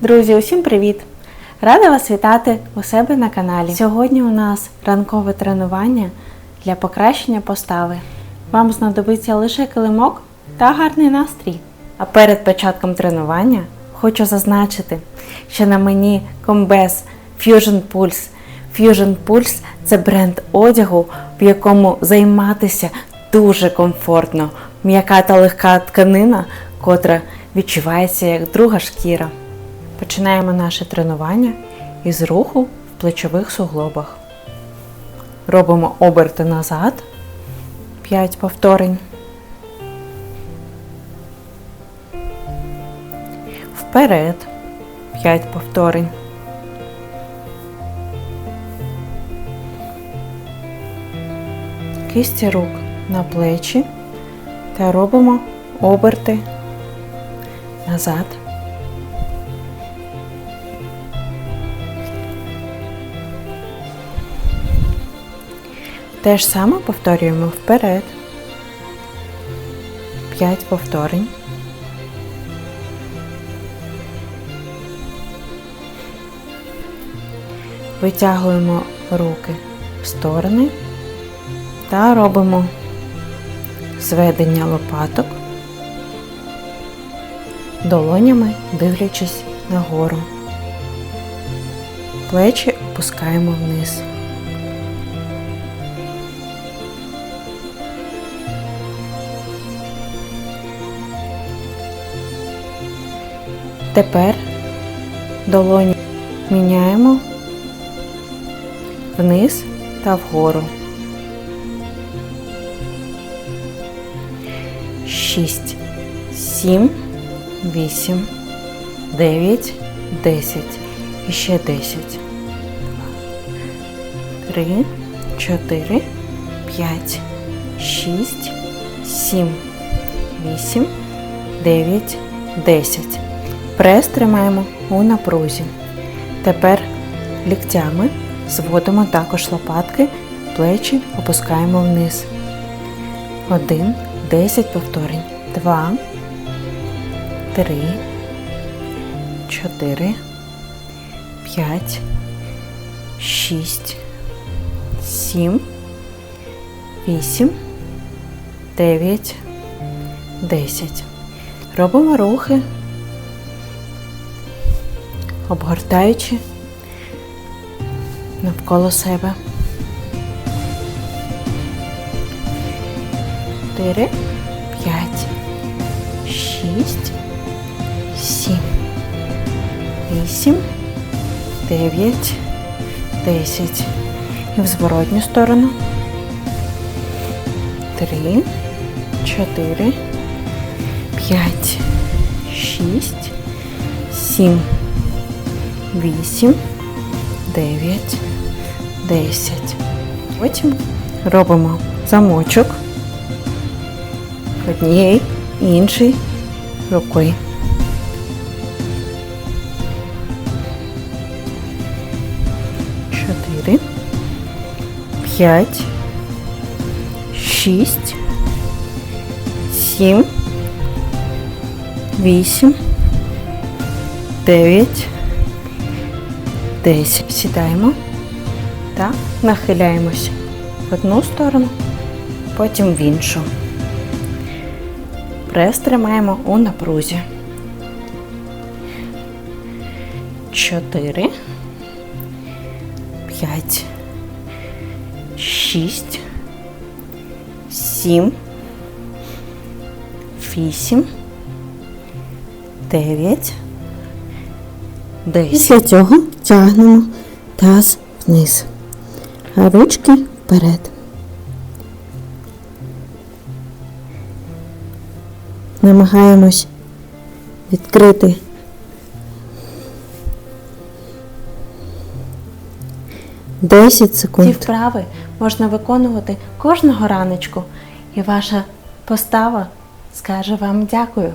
Друзі, усім привіт! Рада вас вітати у себе на каналі. Сьогодні у нас ранкове тренування для покращення постави. Вам знадобиться лише килимок та гарний настрій. А перед початком тренування хочу зазначити, що на мені комбез Fusion Pulse. Fusion Pulse – це бренд одягу, в якому займатися дуже комфортно. М'яка та легка тканина, котра відчувається як друга шкіра. Починаємо наше тренування із руху в плечових суглобах. Робимо оберти назад 5 повторень. Вперед 5 повторень. Кисті рук на плечі та робимо оберти назад. Те ж саме повторюємо вперед. 5 повторень. Витягуємо руки в сторони та робимо зведення лопаток, долонями дивлячись нагору. Плечі опускаємо вниз. Тепер долоні міняємо вниз та вгору. Шість, сім, вісім, дев'ять, десять. І ще десять. Три, чотири, п'ять, шість, сім, вісім, дев'ять, десять. Прес тримаємо у напрузі. Тепер ліктями зводимо також лопатки, плечі опускаємо вниз. Один, десять повторень. Два, три, чотири, п'ять, шість, сім, вісім, дев'ять, десять. Робимо рухи обгортаючи навколо себе. Чотири, п'ять, шість, сім, вісім, дев'ять, десять. І в зворотню сторону. Три, чотири, п'ять, шість, сім. 8, 9, 10. Потім робимо замочок однієї іншої рукою. Чотири, п'ять, шість, сім, вісім, дев'ять. 10. Сідаємо та нахиляємося в одну сторону, потім в іншу. Прес тримаємо у напрузі. 4, 5, 6, 7, 8, 9, 10. Після цього тягнемо таз вниз, а ручки вперед. Намагаємось відкрити десять Ці вправи можна виконувати кожного раночку, і ваша постава скаже вам дякую.